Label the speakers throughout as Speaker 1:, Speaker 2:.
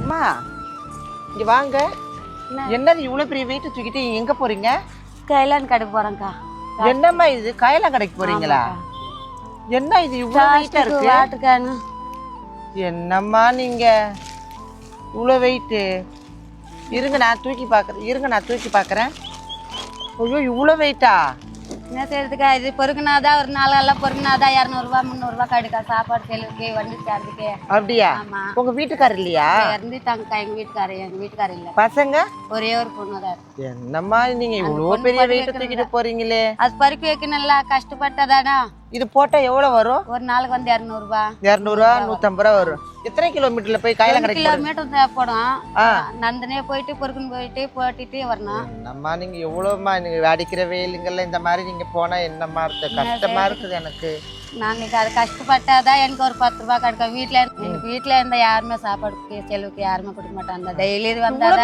Speaker 1: அம்மா இங்க வாங்க. என்னது இவ்வளவு பெரிய வெயிட் தூக்கிட்டு எங்க போறீங்க?
Speaker 2: கைலான் கடைக்கு போறேன்க்கா.
Speaker 1: என்னம்மா இது? கைலான் கடைக்கு போறீங்களா? என்ன இது இவ்வளவு வெயிட்டா இருக்கு?
Speaker 2: வாட்டுக்கானு.
Speaker 1: என்னம்மா நீங்க? இவ்வளவு வெயிட் இருங்க நான் தூக்கி பார்க்குறேன் இருங்க நான் தூக்கி பார்க்குறேன் ஐயோ இவ்வளோ வெயிட்டா
Speaker 2: என்ன செய்யறதுக்கா இது பொறுக்குனாதான் ஒரு நாள் எல்லாம் பொறுக்குனாதான் இரநூறுவா முந்நூறுவா கடுக்கா? சாப்பாடு செலவுக்கு வண்டி சார்ஜுக்கு
Speaker 1: அப்படியா?
Speaker 2: ஆமா.
Speaker 1: உங்க வீட்டுக்காரர் இல்லையா?
Speaker 2: இறந்துட்டாங்கக்கா எங்க வீட்டுக்காரர். எங்க வீட்டுக்காரர் இல்ல.
Speaker 1: பசங்க?
Speaker 2: ஒரே ஒரு பொண்ணு தான்.
Speaker 1: என்னம்மா நீங்க இவ்வளோ பெரிய வெயிட். தூக்கிட்டு போறீங்களே?
Speaker 2: அது பறிக்க வைக்கணும்ல. கஷ்டப்பட்டதானா?
Speaker 1: இது போட்டா எவ்வளோ வரும்?
Speaker 2: ஒரு நாளுக்கு வந்து இரநூறுபா.
Speaker 1: இரநூறுவா நூற்றம்பது ரூபா வரும். எத்தனை கிலோமீட்டர்ல போய் காயலா கடைக்கு போறீங்க?
Speaker 2: கிலோமீட்டர் தேவைப்படும். நந்தனே போயிட்டு பொறுக்குன்னு போயிட்டு போட்டுட்டு வரணும்.
Speaker 1: என்னம்மா நீங்க எவ்வளோம்மா நீங்க அடிக்கிற வெயிலுங்கள்ல இந்த மாதிரி நீங்க போனா என்னம்மா இருக்கு? கஷ்டமா இருக்குது எனக்கு.
Speaker 2: நாளைக்கு அது கஷ்டப்பட்டாதான் எனக்கு ஒரு பத்து ரூபாய் கிடைக்கும். வீட்டுல எனக்கு வீட்டுல இருந்தா யாருமே சாப்பாடுக்கு செலவுக்கு யாருமே கொடுக்க மாட்டாங்க. டெய்லி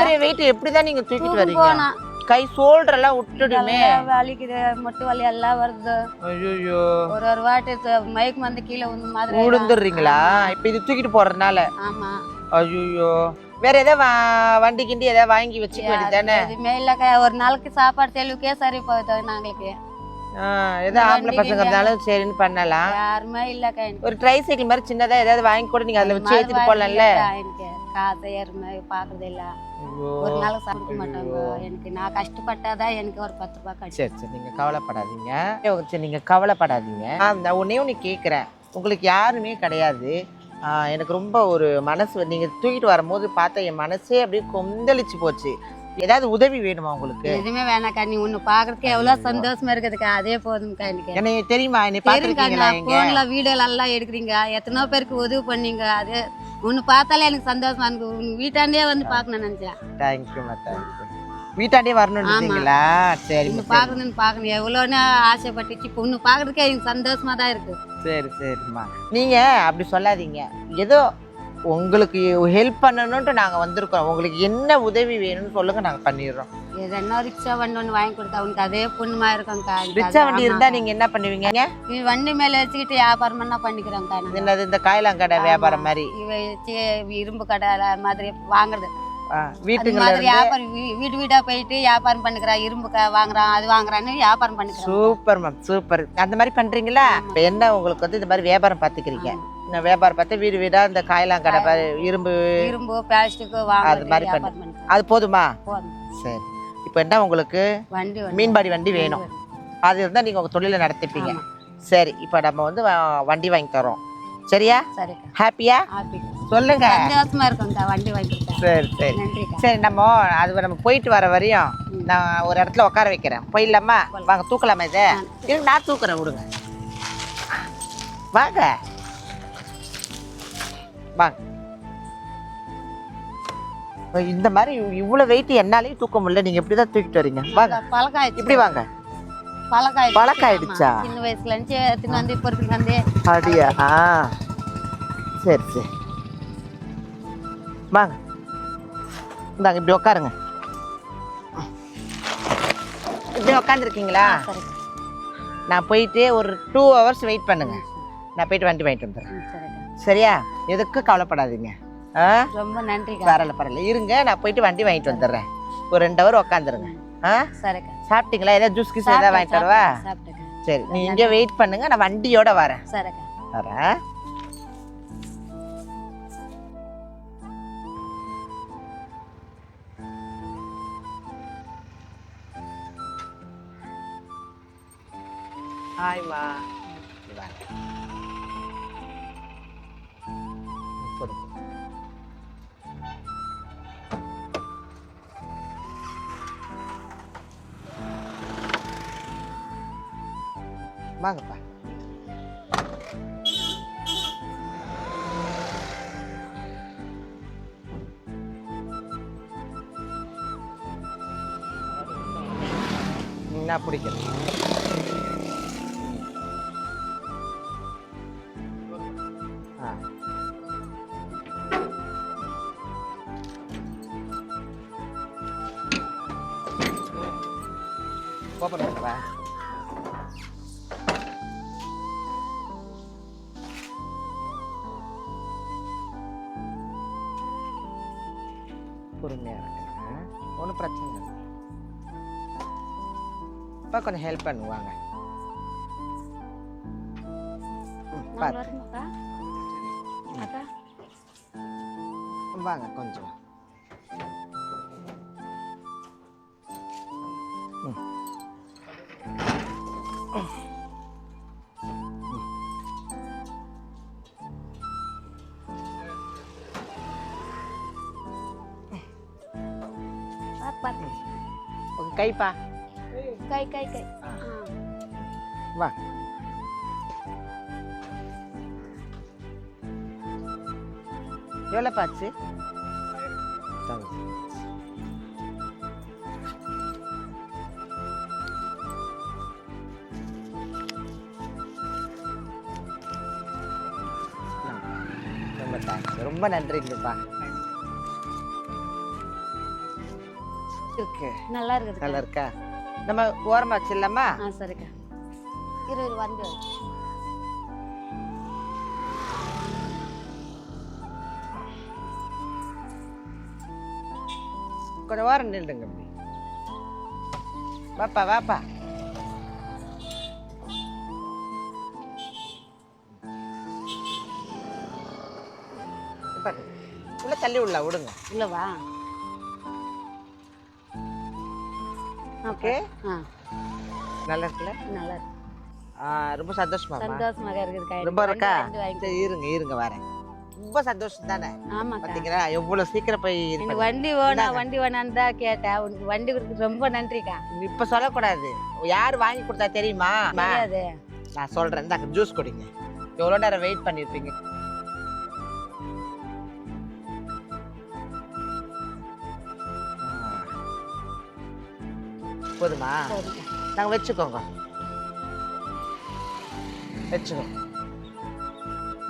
Speaker 1: பெரிய வெயிட் எப்படிதான் நீங்க தூக்கிட்டு வரீங்க?
Speaker 2: போனோம்
Speaker 1: கை ஷோல்டர் எல்லாம் விட்டுடுமே
Speaker 2: வலிக்குது முட்டு வலி எல்லாம் வருது.
Speaker 1: ஐயோ
Speaker 2: ஒரு ஒரு வாட்டி மயக்கு வந்து கீழே வந்து மாதிரி
Speaker 1: விழுந்துடுறீங்களா இப்ப இது தூக்கிட்டு போறதுனால.
Speaker 2: ஆமா.
Speaker 1: ஐயோ வேற ஏதாவது வண்டி கிண்டி ஏதாவது வாங்கி வச்சுக்க வேண்டியதானே
Speaker 2: எதுவுமே இல்லக்கா. ஒரு நாளைக்கு சாப்பாடு செலவுக்கே சரி போகுது நாங்களுக்கு
Speaker 1: ஏதோ ஆம்பளை பசங்க இருந்தாலும் சரின்னு பண்ணலாம்.
Speaker 2: யாருமே இல்லக்கா
Speaker 1: ஒரு ட்ரை சைக்கிள் மாதிரி சின்னதா ஏதாவது வாங்கி கூட நீங்க அதுல வச்சு எடுத்துட்டு போலாம்ல.
Speaker 2: காசு எருமை பாக்குறது இல்ல. ஒரு நாளைக்கு சாப்பிட மாட்டாங்க. எனக்கு நான் கஷ்டப்பட்டாதான் எனக்கு ஒரு பத்து ரூபாய் கிடைக்கும்.
Speaker 1: சரி சரி நீங்க கவலைப்படாதீங்க. சரி நீங்க கவலைப்படாதீங்க. நான் ஒன்னே ஒன்று கேட்குறேன் உங்களுக்கு யாருமே கிடையாது. எனக்கு ரொம்ப ஒரு மனசு நீங்க தூக்கிட்டு வரும்போது பார்த்தா என் மனசே அப்படியே கொந்தளிச்சு போச்சு. ஏதாவது உதவி வேணுமா உங்களுக்கு?
Speaker 2: எதுவுமே வேணாக்கா நீ ஒண்ணு பாக்குறதுக்கு எவ்வளவு சந்தோஷமா இருக்குதுக்கா. அதே போதும்க்கா எனக்கு.
Speaker 1: எனக்கு தெரியுமா?
Speaker 2: நான்
Speaker 1: எங்க
Speaker 2: போன்ல வீடியோ எல்லாம் எடுக்கிறீங்க. எத்தனையோ பேருக்கு உதவி பண்ணீங்க. அது ஒன்னு பார்த்தாலே எனக்கு சந்தோஷமா இருக்கு. உங்க வீட்டாண்டே வந்து பார்க்கணும்னு நினைச்சேன்.
Speaker 1: தேங்க்யூமா தேங்க்யூ வீட்டாண்டே வரணுன்றீங்களா சரி
Speaker 2: ஒன்னு பாக்கணும்னு பாக்கணும் எவ்வளோன்னு ஆசைப்பட்டுச்சு. இப்போ ஒன்னு பாக்குறதுக்கே எனக்கு சந்தோஷமா தான் இருக்கு.
Speaker 1: சரி சரிம்மா நீங்க அப்படி சொல்லாதீங்க. ஏதோ உங்களுக்கு ஹெல்ப் பண்ணணுன்ட்டு நாங்க வந்திருக்கோம். உங்களுக்கு என்ன உதவி வேணும்னு சொல்லுங்க நாங்க பண்ணிடுறோம்.
Speaker 2: எதனா ரிக்ஷா வண்டி ஒன்று வாங்கி கொடுத்தா உனக்கு அதே புண்ணியமா இருக்கும்க்கா. அது-
Speaker 1: வண்டி
Speaker 2: ஆமா.
Speaker 1: இருந்தா நீங்க என்ன பண்ணுவீங்க?
Speaker 2: இது வண்டி மேல வச்சுக்கிட்டு வியாபாரம் பண்ணா பண்ணிக்கிறோம்க்கா.
Speaker 1: என்னது இந்த காயலாங்கடை வியாபாரம் மாதிரி?
Speaker 2: இவ வச்சு இரும்பு கடை மாதிரி வாங்குறது.
Speaker 1: வீட்டுங்கள்ல
Speaker 2: மாதிரி வியாபாரம் வீடு வீடா போயிட்டு வியாபாரம் பண்ணிக்கிறா இரும்பு வாங்குறான் அது வாங்குறான்னு வியாபாரம் பண்ணிக்கிறோம்.
Speaker 1: Super ma'am super. அந்த மாதிரி பண்றீங்களா? என்ன உங்களுக்கு வந்து இந்த மாதிரி வியாபாரம் பாத்துக்கிறீங்க? இந்த வியாபாரம் பார்த்து வீடு வீடா இந்த காயலாங்கடை பா- இரும்பு
Speaker 2: இரும்பு பிளாஸ்டிக்
Speaker 1: அது மாதிரி
Speaker 2: பண்ணிக்கிறோம்
Speaker 1: அது போதுமா? சரி. இப்போ என்ன உங்களுக்கு?
Speaker 2: வண்டி
Speaker 1: மீன்பாடி வண்டி வேணும். அது இருந்தால் நீங்கள் உங்கள் தொழிலை நடத்திப்பீங்க. சரி இப்போ நம்ம வந்து வண்டி வாங்கி தரோம். சரியா?
Speaker 2: சரிக்கா
Speaker 1: ஹாப்பியா?
Speaker 2: ஹாப்பி.
Speaker 1: சொல்லுங்க.
Speaker 2: சந்தோஷமா இருக்கும்க்கா வண்டி வாங்கி
Speaker 1: சரி சரி. சரி நம்ம அது நம்ம போயிட்டு வர வரையும் நான் ஒரு இடத்துல உட்கார வைக்கிறேன். போயிடலாமா? வாங்க தூக்கலாமா இதை? நான் தூக்குறேன் விடுங்க. வாங்க. வாங்க இந்த மாதிரி இவ்வளோ வெயிட் என்னாலையும் தூக்க முடியல. நீங்கள் எப்படி தான் தூக்கிட்டு வரீங்க. வாங்க.
Speaker 2: பழக்கம் ஆயிடுச்சு
Speaker 1: இப்படி வாங்க.
Speaker 2: ஆயிடுச்சா? ஆமா. சின்ன வயசுல இருந்து எடுத்துன்னு வந்து இப்போ எடுத்துன்னு வந்து.
Speaker 1: அப்படியா? ஆ. சரி சரி. வாங்க. இந்தாங்க இப்படி உட்காருங்க இப்படி உட்காந்துருக்கீங்களா நான் போயிட்டு ஒரு டூ ஹவர்ஸ் வெயிட் பண்ணுங்க. நான் போயிட்டு வண்டி வாங்கிட்டு வந்துடுறேன். சரியா? எதுக்கும் கவலைப்படாதீங்க. ஆ?
Speaker 2: ரொம்ப நன்றிக்கா
Speaker 1: பரவாயில்ல பரவாயில்ல. இருங்க நான் போயிட்டு வண்டி வாங்கிட்டு வந்துடுறேன். ஒரு ரெண்டு ஹவர் உட்காந்துருங்க ஆ?
Speaker 2: சரிக்கா
Speaker 1: சாப்பிட்டீங்களா? ஏதாவது ஜூஸ் கீஸ் ஏதாவது வாங்கிட்டு வரவா? சரி நீ இங்கே வெயிட் பண்ணுங்க நான் வண்டியோட வரேன்.
Speaker 2: சரிக்கா
Speaker 1: வரேன். ஹாய்மா நான் பிடிக்கிறேன் ஆ அப்பா கொஞ்சம் ஹெல்ப் பண்ணுவாங்க ம்,
Speaker 2: நான்
Speaker 1: பாத்து.
Speaker 2: வரணுமாக்கா அக்கா
Speaker 1: வாங்க கொஞ்சம் ம்.
Speaker 2: பாத்து பாத்து
Speaker 1: உங்க கைப்பா
Speaker 2: கை கை கை.
Speaker 1: வா எவ்வளோ பாச்சு ரொம்ப நன்றிங்கப்பா இருக்கு
Speaker 2: நல்லா இருக்குது
Speaker 1: நல்லா இருக்கா? நம்ம ஓரமா வச்சிடலாமா?
Speaker 2: ஆ சரிக்கா. இரு இரு வந்து
Speaker 1: கொஞ்சம் ஓரம் நில்லுங்க அப்படி வாப்பா வாப்பா. உள்ள தள்ளி உள்ள விடுங்க.
Speaker 2: இல்ல
Speaker 1: ஓகே
Speaker 2: ஆ.
Speaker 1: நல்லா இருக்குல்ல
Speaker 2: நல்லா இருக்கு
Speaker 1: ரொம்ப சந்தோஷமாமா
Speaker 2: சந்தோஷமாக இருக்குதுக்கா
Speaker 1: ரொம்ப இருக்கா? சரி இருங்க இருங்க வரேன். ரொம்ப சந்தோஷம் தானே?
Speaker 2: ஆமாக்கா.
Speaker 1: பாத்தீங்களா? எவ்வளவு சீக்கிரம் போய்
Speaker 2: வண்டி
Speaker 1: இந்தாங்க.
Speaker 2: வண்டி வேணான்னு தான் கேட்டேன். உனக்கு வண்டி கொடுத்து ரொம்ப நன்றிக்கா.
Speaker 1: இப்ப சொல்லக்கூடாது. யார் வாங்கி கொடுத்தா தெரியுமா? நான் சொல்றேன். இந்தாங்க ஜூஸ் குடிங்க. எவ்வளவு நேரம் வெயிட் பண்ணிருப்பீங்க? போதுமா
Speaker 2: சரிக்கா
Speaker 1: நாங்க வச்சுக்கோங்க. வச்சுக்கோ.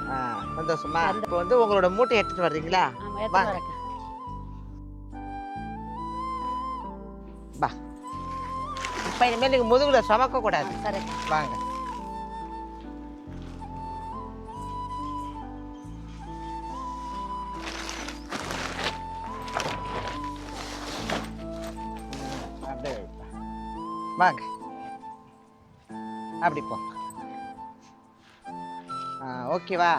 Speaker 1: ஆ சந்தோஷமா. இப்போ வந்து உங்களோட மூட்டை எடுத்துட்டு வர்றீங்களா?
Speaker 2: ஆமா
Speaker 1: வா.
Speaker 2: எடுத்து வரக்கா
Speaker 1: பா இப்போ இனிமேல் நீங்க முதுகுல சுமக்க கூடாது
Speaker 2: சரிக்கா
Speaker 1: வாங்க. வாங்க. அப்படி போ. ஓகேவா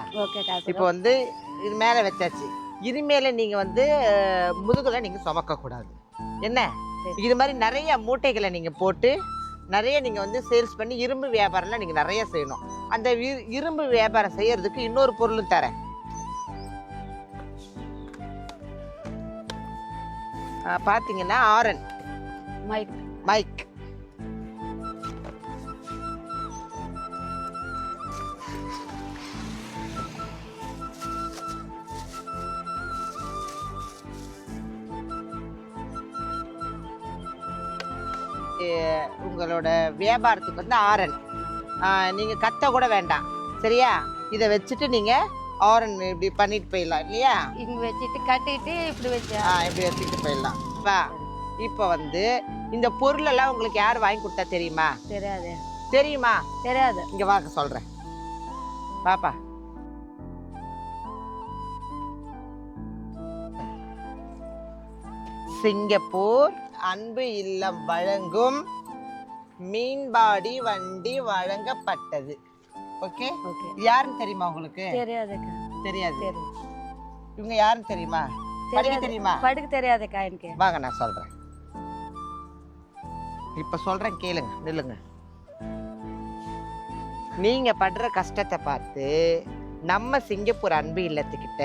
Speaker 1: இப்போ வந்து இது மேலே வச்சாச்சு. இனிமேல நீங்க வந்து முதுகுல நீங்க சுமக்க கூடாது. என்ன. இது மாதிரி நிறைய மூட்டைகளை நீங்க போட்டு நிறைய நீங்க வந்து சேல்ஸ் பண்ணி இரும்பு வியாபாரம்லாம் நீங்க நிறைய செய்யணும். அந்த இரு- இரும்பு வியாபாரம் செய்யறதுக்கு இன்னொரு பொருளும் தரேன். அஹ், பாத்தீங்கன்னா ஆரன்.
Speaker 2: மைக்
Speaker 1: மைக் உங்களோட வியாபாரத்துக்கு வந்து ஆரன் ஆ, நீங்க கத்த கூட வேண்டாம். சரியா? இதை வச்சுட்டு நீங்க ஆரன் இப்படி பண்ணிட்டு போயிடலாம் இல்லையா?
Speaker 2: இங்க வச்சுட்டு கட்டிட்டு இப்படி வச்சு.
Speaker 1: ஆ இப்படி வச்சுட்டு போயிடலாம். வா. இப்போ வந்து இந்த பொருளெல்லாம் உங்களுக்கு யார் வாங்கி கொடுத்தா தெரியுமா?
Speaker 2: தெரியாது.
Speaker 1: தெரியுமா?
Speaker 2: தெரியாது.
Speaker 1: இங்க வாங்க சொல்றேன். பாப்பா. சிங்கப்பூர் அன்பு இல்லம் வழங்கும் மீன்பாடி வண்டி வழங்கப்பட்டது. ஓகே? யாருன்னு தெரியுமா உங்களுக்கு? தெரியாது.
Speaker 2: தெரியும்
Speaker 1: இவங்க யாருன்னு தெரியுமா? படிக்க
Speaker 2: தெரியாது.
Speaker 1: தெரியுமா?
Speaker 2: படுக்க தெரியாதுக்கா எனக்கு.
Speaker 1: வாங்க நான் சொல்றேன். இப்ப சொல்றேன் கேளுங்க நில்லுங்க. நீங்க படுற கஷ்டத்தை பார்த்து நம்ம சிங்கப்பூர் அன்பு இல்லத்துக்கிட்ட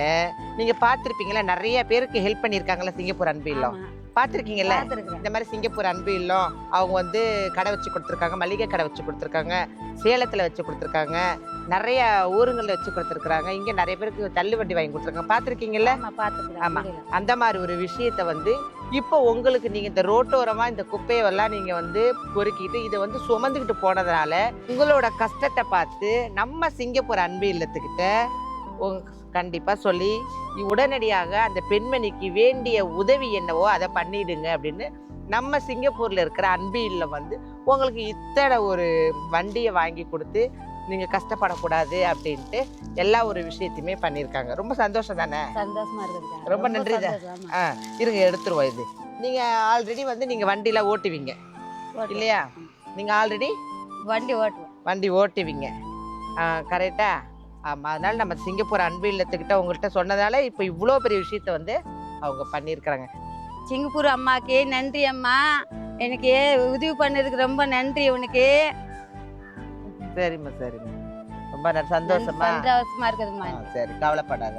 Speaker 1: நீங்க பார்த்திருப்பீங்களா? நிறைய பேருக்கு ஹெல்ப் பண்ணியிருக்காங்கல்ல சிங்கப்பூர் அன்பு இல்லம்? பார்த்திருக்கீங்கல்ல இந்த மாதிரி சிங்கப்பூர் அன்பு இல்லம் அவங்க வந்து கடை வச்சு கொடுத்துருக்காங்க மளிகை கடை வச்சு கொடுத்துருக்காங்க சேலத்தில் வச்சு கொடுத்துருக்காங்க நிறைய ஊருங்களில் வச்சு கொடுத்துருக்காங்க இங்கே நிறைய பேருக்கு தள்ளுவண்டி வாங்கி கொடுத்துருக்காங்க. பார்த்துருக்கீங்கல்ல
Speaker 2: ஆமா பார்த்துருக்குறேன்
Speaker 1: ஆமா.
Speaker 2: முடியல.
Speaker 1: அந்த மாதிரி ஒரு விஷயத்த வந்து இப்போ உங்களுக்கு நீங்க இந்த ரோட்டோரமா இந்த குப்பையெல்லாம் நீங்க வந்து பொறுக்கிட்டு இதை வந்து சுமந்துக்கிட்டு போனதுனால உங்களோட கஷ்டத்தை பார்த்து நம்ம சிங்கப்பூர் அன்பு இல்லத்துக்கிட்ட உங்க- கண்டிப்பா சொல்லி உடனடியாக அந்த பெண்மணிக்கு வேண்டிய உதவி என்னவோ அதை பண்ணிடுங்க அப்படின்னு நம்ம சிங்கப்பூர்ல இருக்கிற அன்பு இல்லம் வந்து உங்களுக்கு இத்தனை ஒரு வண்டியை வாங்கி கொடுத்து நீங்கள் கஷ்டப்படக்கூடாது அப்படின்ட்டு எல்லா ஒரு விஷயத்தையுமே பண்ணியிருக்காங்க. ரொம்ப சந்தோஷம் தானே?
Speaker 2: சந்தோஷமா
Speaker 1: ரொம்ப நன்றி தான். ஆ இருங்க எடுத்துருவோம் இது. நீங்கள் ஆல்ரெடி வந்து நீங்கள் வண்டியில் ஓட்டுவீங்க. இல்லையா? நீங்கள் ஆல்ரெடி
Speaker 2: வண்டி ஓட்டுவேன்
Speaker 1: வண்டி ஓட்டுவீங்க. கரெக்டா ஆமாம் அதனால நம்ம சிங்கப்பூர் அன்பு இல்லத்துக்கிட்ட உங்கள்கிட்ட சொன்னதால இப்போ இவ்வளோ பெரிய விஷயத்த வந்து அவங்க பண்ணியிருக்கிறாங்க
Speaker 2: சிங்கப்பூர் அம்மாக்கு நன்றி அம்மா. எனக்கு உதவி பண்ணதுக்கு ரொம்ப நன்றி உனக்கு.
Speaker 1: சரிம்மா சரிம்மா. ரொம்ப சந்தோஷமா
Speaker 2: சந்தோஷமா இருக்குதும்மா.
Speaker 1: சரி கவலைப்படாத.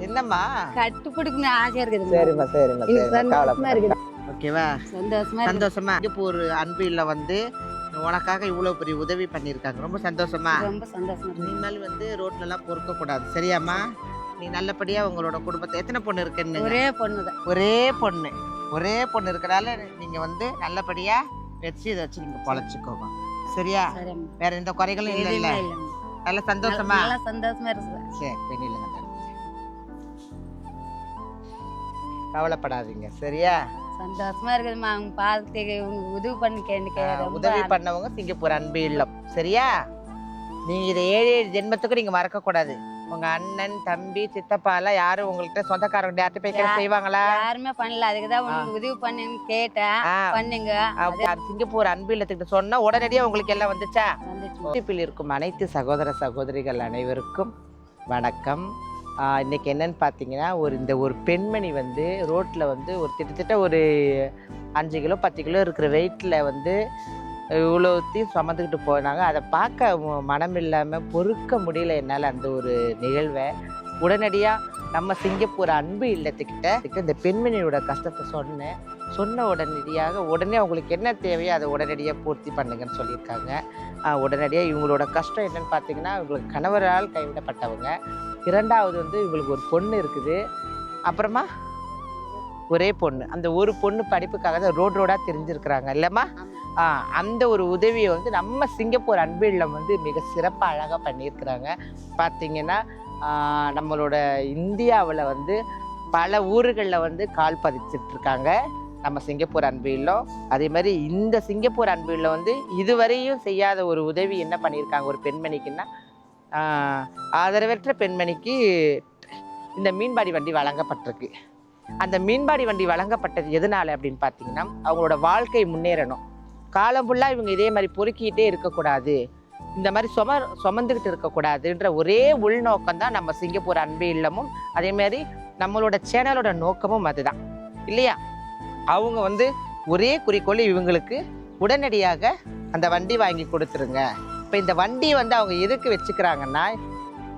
Speaker 1: என்னம்மா?
Speaker 2: கட்டு பிடிக்கணும் ஆசையா இருக்குதும்மா.
Speaker 1: சரிம்மா சரிம்மா
Speaker 2: சந்தோஷமா இருக்குது.
Speaker 1: ஓகேவா?
Speaker 2: சந்தோஷமா இருக்குது.
Speaker 1: சந்தோஷமா. சிங்கப்பூர் அன்பு இல்ல வந்து உனக்காக இவ்வளவு பெரிய உதவி பண்ணியிருக்காங்க. ரொம்ப சந்தோஷமா?
Speaker 2: ரொம்ப சந்தோஷமா
Speaker 1: இனிமேல் வந்து ரோட்ல எல்லாம் பொறுக்க கூடாது சரியாம்மா? நீ நல்லபடியா உங்களோட குடும்பத்தை எத்தனை பொண்ணு இருக்குன்னு
Speaker 2: ஒரே பொண்ணுதான்.
Speaker 1: ஒரே பொண்ணு. ஒரே பொண்ணு இருக்கனால நீங்க வந்து நல்லபடியா வச்சு இதை வச்சு நீங்க பொழைச்சிக்கோங்க. சரியா? வேற எந்த குறைகளும் இல்ல
Speaker 2: இல்லைம்மா.
Speaker 1: நல்ல சந்தோஷமா?
Speaker 2: நல்லா சந்தோஷமா இருக்குது
Speaker 1: சரி பெண்ணில் கவலைப்படாதீங்க. சரியா?
Speaker 2: சந்தோஷமா இருக்குதும்மா. அவங்க உங்க உதவி பண்ணி ரொம்ப.
Speaker 1: உதவி பண்ணவங்க சிங்கப்பூர் அன்பு இல்லம். சரியா? நீங்க இதை ஏழு ஏழு ஜென்மத்துக்கு நீங்க மறக்க கூடாது உங்க அண்ணன் தம்பி சித்தப்பா எல்லாம் யாரும் உங்கள்கிட்ட சொந்தக்காரங்க யார்கிட்ட போய் செய்வாங்களா?
Speaker 2: யாருமே பண்ணல. அதுக்குதான் உனக்கு உதவி பண்ணுன்னு கேட்டேன். பண்ணுங்க.
Speaker 1: சிங்கப்பூர் அன்பு இல்லத்துக்கிட்ட சொன்னா உடனடியா உங்களுக்கு எல்லாம் வந்துச்சா?
Speaker 2: வந்துச்சு.
Speaker 1: இருக்கும் அனைத்து சகோதர சகோதரிகள் அனைவருக்கும் வணக்கம். இன்றைக்கி என்னன்னு பார்த்தீங்கன்னா ஒரு இந்த ஒரு பெண்மணி வந்து ரோட்டில் வந்து ஒரு கிட்டத்தட்ட ஒரு அஞ்சு கிலோ பத்து கிலோ இருக்கிற வெயிட்டில் வந்து இவ்வளோத்தையும் சுமந்துக்கிட்டு போனாங்க. அதை பார்க்க மனம் இல்லாமல் பொறுக்க முடியல என்னால் அந்த ஒரு நிகழ்வை. உடனடியாக நம்ம சிங்கப்பூர் அன்பு இல்லத்துக்கிட்ட இந்த பெண்மணியோட கஷ்டத்தை சொன்னேன். சொன்ன உடனடியாக உடனே அவங்களுக்கு என்ன தேவையோ அதை உடனடியாக பூர்த்தி பண்ணுங்கன்னு சொல்லியிருக்காங்க. உடனடியாக இவங்களோட கஷ்டம் என்னன்னு பார்த்தீங்கன்னா இவங்களுக்கு கணவரால் கைவிடப்பட்டவங்க. இரண்டாவது வந்து இவங்களுக்கு ஒரு பொண்ணு இருக்குது. அப்புறமா ஒரே பொண்ணு. அந்த ஒரு பொண்ணு படிப்புக்காக தான் ரோடு ரோடாக தெரிஞ்சிருக்கிறாங்க இல்லைம்மா? அந்த ஒரு உதவியை வந்து நம்ம சிங்கப்பூர் அன்பு இல்லம் வந்து மிக சிறப்பாக அழகாக பண்ணியிருக்கிறாங்க. பார்த்தீங்கன்னா நம்மளோட இந்தியாவில் வந்து பல ஊர்களில் வந்து கால் பதிச்சிட்டு இருக்காங்க நம்ம சிங்கப்பூர் அன்பு இல்லம் அதே மாதிரி இந்த சிங்கப்பூர் அன்பு இல்லம் வந்து இதுவரையும் செய்யாத ஒரு உதவி என்ன பண்ணியிருக்காங்க? ஒரு பெண்மணிக்குன்னா ஆதரவற்ற பெண்மணிக்கு இந்த மீன்பாடி வண்டி வழங்கப்பட்டிருக்கு. அந்த மீன்பாடி வண்டி வழங்கப்பட்டது எதனால அப்படின்னு பார்த்தீங்கன்னா அவங்களோட வாழ்க்கை முன்னேறணும். காலம் ஃபுல்லாக இவங்க இதே மாதிரி பொறுக்கிட்டே இருக்கக்கூடாது. இந்த மாதிரி சும சுமந்துக்கிட்டு இருக்கக்கூடாதுன்ற ஒரே உள்நோக்கம் தான் நம்ம சிங்கப்பூர் அன்பு இல்லமும் அதே மாதிரி நம்மளோட சேனலோட நோக்கமும் அதுதான். இல்லையா? அவங்க வந்து ஒரே குறிக்கோள் இவங்களுக்கு உடனடியாக அந்த வண்டி வாங்கி கொடுத்துருங்க. இப்போ இந்த வண்டி வந்து அவங்க எதுக்கு வச்சுக்கிறாங்கன்னா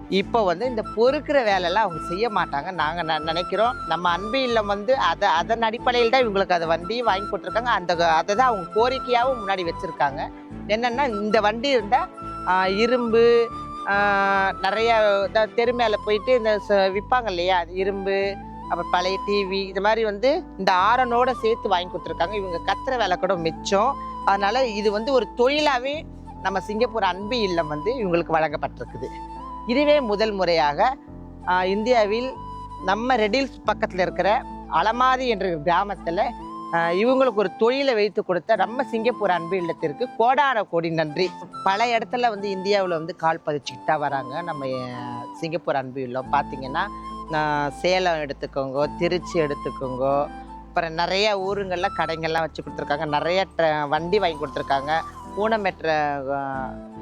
Speaker 1: இப்போ வந்து இந்த பொறுக்கிற வேலையெல்லாம் அவங்க செய்ய மாட்டாங்க. நாங்கள் நினைக்கிறோம் நம்ம அன்பு இல்லம் வந்து அதை அதன் அடிப்படையில் தான் இவங்களுக்கு அதை வண்டியும் வாங்கி கொடுத்துருக்காங்க. அந்த அதை தான் அவங்க கோரிக்கையாகவும் முன்னாடி வச்சுருக்காங்க. என்னென்னா இந்த வண்டி இருந்தால் இரும்பு நிறையா நிறைய இந்த தெரு மேலே போயிட்டு இந்த ச- விற்பாங்க இல்லையா? இரும்பு அப்புறம் பழைய டிவி இது மாதிரி வந்து இந்த ஆரனோட சேர்த்து வாங்கி கொடுத்துருக்காங்க. இவங்க கத்துற வேலை கூட மிச்சம். அதனால இது வந்து ஒரு தொழிலாகவே நம்ம சிங்கப்பூர் அன்பு இல்லம் வந்து இவங்களுக்கு வழங்கப்பட்டிருக்குது. இதுவே முதல் முறையாக இந்தியாவில் நம்ம ரெடில்ஸ் பக்கத்தில் இருக்கிற அலமாதி என்ற கிராமத்தில் இவங்களுக்கு ஒரு தொழிலை வைத்து கொடுத்த நம்ம சிங்கப்பூர் அன்பு இல்லத்திற்கு கோடான கோடி நன்றி. பல இடத்துல வந்து இந்தியாவில் வந்து கால் பதிச்சுக்கிட்டா வராங்க. நம்ம சிங்கப்பூர் அன்பு இல்லம். பார்த்தீங்கன்னா சேலம் எடுத்துக்கோங்க திருச்சி எடுத்துக்கோங்க. அப்புறம் நிறைய ஊருங்களில் கடைங்கள்லாம் வச்சு கொடுத்துருக்காங்க. நிறைய ட்ர- வண்டி வாங்கி கொடுத்துருக்காங்க. ஊனமெற்ற ஊனமற்றவங்களுக்கு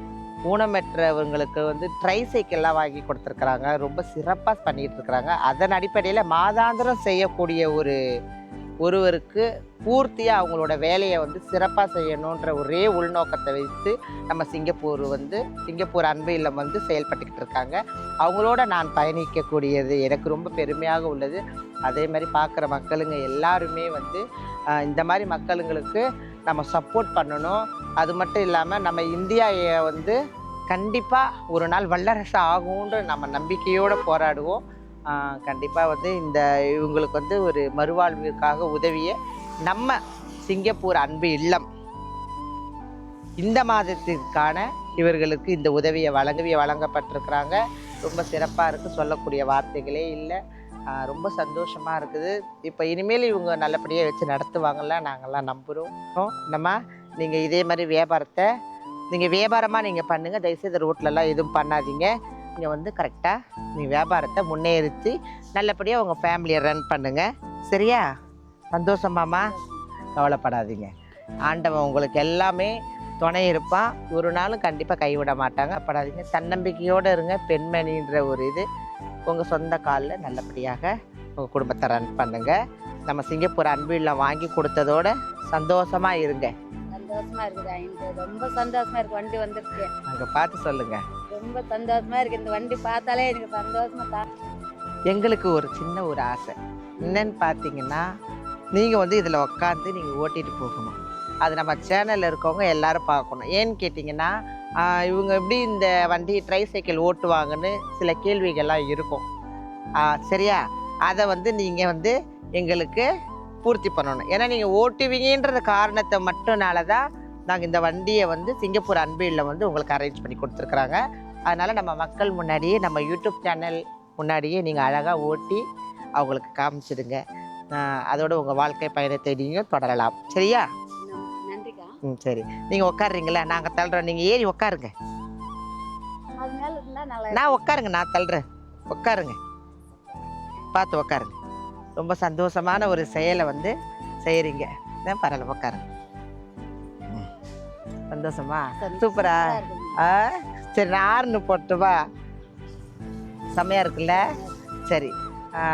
Speaker 1: ஊனமெற்றவங்களுக்கு வந்து ட்ரை சைக்கிள்லாம் வாங்கி கொடுத்துருக்குறாங்க. ரொம்ப சிறப்பாக பண்ணிகிட்டு இருக்கிறாங்க. அதன் அடிப்படையில் மாதாந்திரம் செய்யக்கூடிய ஒரு ஒருவருக்கு பூர்த்தியாக அவங்களோட வேலையை வந்து சிறப்பாக செய்யணுன்ற ஒரே உள்நோக்கத்தை வைத்து நம்ம சிங்கப்பூர் வந்து சிங்கப்பூர் அன்பு இல்லம் வந்து செயல்பட்டுக்கிட்டு இருக்காங்க. அவங்களோட நான் பயணிக்கக்கூடியது எனக்கு ரொம்ப பெருமையாக உள்ளது. அதே மாதிரி பார்க்குற மக்களுங்க எல்லாருமே வந்து இந்த மாதிரி மக்களுங்களுக்கு நம்ம சப்போர்ட் பண்ணணும். அது மட்டும் இல்லாமல் நம்ம இந்தியாவை வந்து கண்டிப்பாக ஒரு நாள் வல்லரசு ஆகும்ன்ற நம்ம நம்பிக்கையோடு போராடுவோம். கண்டிப்பாக வந்து இந்த இவங்களுக்கு வந்து ஒரு மறுவாழ்விற்காக உதவிய நம்ம சிங்கப்பூர் அன்பு இல்லம். இந்த மாதத்திற்கான இவர்களுக்கு இந்த உதவியை வழங்கவிய வழங்கப்பட்டிருக்கிறாங்க. ரொம்ப சிறப்பாக இருக்குது சொல்லக்கூடிய வார்த்தைகளே இல்லை. ரொம்ப சந்தோஷமாக இருக்குது. இப்போ இனிமேல் இவங்க நல்லபடியாக வச்சு நடத்துவாங்கல்ல நாங்கள்லாம் நம்புகிறோம் நம்ம நீங்கள் இதே மாதிரி வியாபாரத்தை நீங்கள் வியாபாரமாக நீங்கள் பண்ணுங்கள் தயவுசெய்து ரோட்லலாம் எதுவும் பண்ணாதீங்க. நீங்கள் வந்து கரெக்டாக நீங்கள் வியாபாரத்தை முன்னேறித்து நல்லபடியாக உங்கள் ஃபேமிலியை ரன் பண்ணுங்கள் சரியா? சந்தோஷமாம்மா கவலைப்படாதீங்க. ஆண்டவன் உங்களுக்கு எல்லாமே துணை இருப்பான். ஒரு நாளும் கண்டிப்பாக கைவிட மாட்டாங்க. படாதீங்க. தன்னம்பிக்கையோடு இருங்க. பெண்மணின்ற ஒரு இது உங்கள் சொந்த காலில் நல்லபடியாக உங்கள் குடும்பத்தை ரன் பண்ணுங்கள் நம்ம சிங்கப்பூர் அன்பு இல்லம் வாங்கி கொடுத்ததோட சந்தோஷமாக இருங்க.
Speaker 2: சந்தோஷமா இருக்குது ரொம்ப சந்தோஷமா இருக்கு. வண்டி வந்திருக்கு.
Speaker 1: அங்கே பார்த்து சொல்லுங்கள்
Speaker 2: ரொம்ப சந்தோஷமா இருக்கு. இந்த வண்டி பார்த்தாலே எனக்கு சந்தோஷமா தான்.
Speaker 1: எங்களுக்கு ஒரு சின்ன ஒரு ஆசை. என்னன்னு பார்த்தீங்கன்னா நீங்கள் வந்து இதில் உட்காந்து நீங்கள் ஓட்டிகிட்டு போகணும். அது நம்ம சேனலில் இருக்கவங்க எல்லாரும் பார்க்கணும். ஏன்னு கேட்டிங்கன்னா இவங்க எப்படி இந்த வண்டி ட்ரை சைக்கிள் ஓட்டுவாங்கன்னு சில கேள்விகள்லாம் இருக்கும். சரியா? அதை வந்து நீங்கள் வந்து எங்களுக்கு பூர்த்தி பண்ணணும். ஏன்னா நீங்கள் ஓட்டுவீங்கன்ற காரணத்தை மட்டும்னால தான் நாங்கள் இந்த வண்டியை வந்து சிங்கப்பூர் அன்பியில் வந்து உங்களுக்கு அரேஞ்ச் பண்ணி கொடுத்துருக்குறாங்க. அதனால் நம்ம மக்கள் முன்னாடியே நம்ம யூடியூப் சேனல் முன்னாடியே நீங்கள் அழகாக ஓட்டி அவங்களுக்கு காமிச்சிடுங்க. அதோட உங்கள் வாழ்க்கை பயணத்தை நீங்கள் தொடரலாம். சரியா? ம் சரி. நீங்கள் உட்காருறீங்களா நாங்கள் தள்ளுறோம். நீங்கள் ஏறி உட்காருங்க நான் உட்காருங்க நான் தள்ளுறேன். உட்காருங்க பார்த்து உட்காருங்க ரொம்ப சந்தோஷமான ஒரு செயலை வந்து செய்கிறீங்க தான் பரவாயில்ல உட்காருங்க. சந்தோஷமா? சூப்பரா. ஆ? சரி நான் ஆறுன்னு போட்டுவா செம்மையாக இருக்குல்ல? சரி.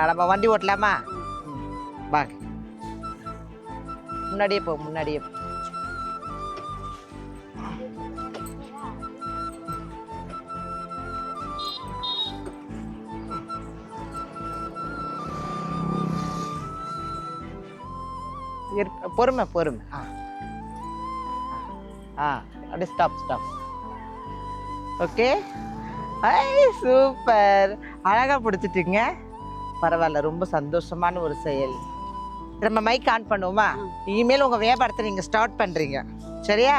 Speaker 1: நம்ம வண்டி ஓட்டலாமா? ம், வாங்க முன்னாடியே போ முன்னாடியே போ. பொறுமை பொறுமை. ஆ. ஆ. அப்படியே ஸ்டாப் ஸ்டாப் ஓகே? ஐ சூப்பர். அழகாக பிடிச்சிட்டிங்க. பரவாயில்ல ரொம்ப சந்தோஷமான ஒரு செயல். நம்ம மைக் ஆன் பண்ணுவோமா? இனிமேல் உங்கள் வியாபாரத்தை நீங்கள் ஸ்டார்ட் பண்ணுறீங்க சரியா.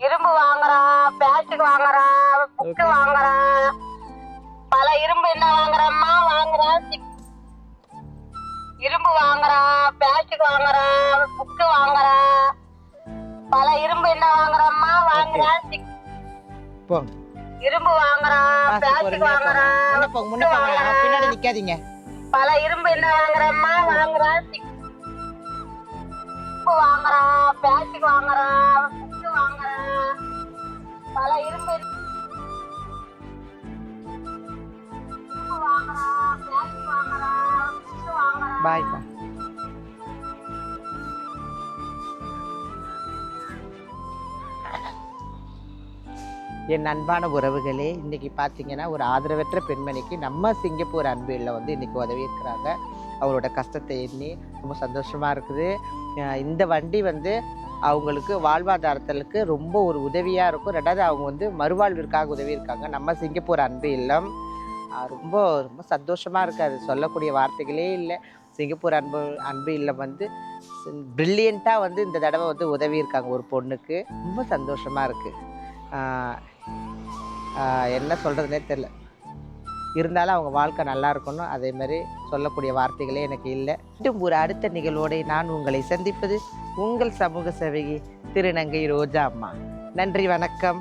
Speaker 3: இரும்பு வாங்குறான் பிளாஸ்டிக் வாங்குறான் புட்டு வாங்குறான் பல இரும்பு என்ன வாங்குறாம்மா? வாங்குறான் இரும்பு வாங்குறான் பிளாஸ்டிக் வாங்குறான் புட்டு வாங்குறான் பல இரும்பு என்ன வாங்குறாம்மா? வாங்குறான் இரும்பு வாங்குறான் பிளாஸ்டிக் வாங்குறான்
Speaker 1: பின்னாடி நிற்காதீங்க
Speaker 3: பல இரும்பு என்ன வாங்குறாம்மா? வாங்குறான் இரும்பு வாங்குறான் பிளாஸ்டிக் வாங்குறான் புட்டு வாங்குறான் பல இரும்பு இரும்பு வாங்குறான் பிளாஸ்டிக் வாங்குறான் புட்டு
Speaker 1: என் அன்பான உறவுகளே இன்னைக்கு பார்த்தீங்கன்னா ஒரு ஆதரவற்ற பெண்மணிக்கு நம்ம சிங்கப்பூர் அன்பில் வந்து இன்னைக்கு உதவி இருக்கிறாங்க. அவரோட கஷ்டத்தை எண்ணி ரொம்ப சந்தோஷமாக இருக்குது. இந்த வண்டி வந்து அவங்களுக்கு வாழ்வாதாரத்திற்கு ரொம்ப ஒரு உதவியாக இருக்கும். ரெண்டாவது அவங்க வந்து மறுவாழ்விற்காக உதவி இருக்காங்க. நம்ம சிங்கப்பூர் அன்பு இல்லம். ரொம்ப ரொம்ப சந்தோஷமாக இருக்குது அது சொல்லக்கூடிய வார்த்தைகளே இல்லை. சிங்கப்பூர் அன்பு அன்பு இல்லை வந்து ப்ரில்லியண்ட்டாக வந்து இந்த தடவை வந்து உதவி இருக்காங்க ஒரு பொண்ணுக்கு. ரொம்ப சந்தோஷமாக இருக்குது என்ன சொல்கிறதுனே தெரில. இருந்தாலும் அவங்க வாழ்க்கை நல்லா இருக்கணும். அதே மாதிரி சொல்லக்கூடிய வார்த்தைகளே எனக்கு இல்லை. மீண்டும் ஒரு அடுத்த நிகழ்வோடு நான் உங்களை சந்திப்பது உங்கள் சமூக சேவகி திருநங்கை ரோஜா அம்மா. நன்றி வணக்கம்.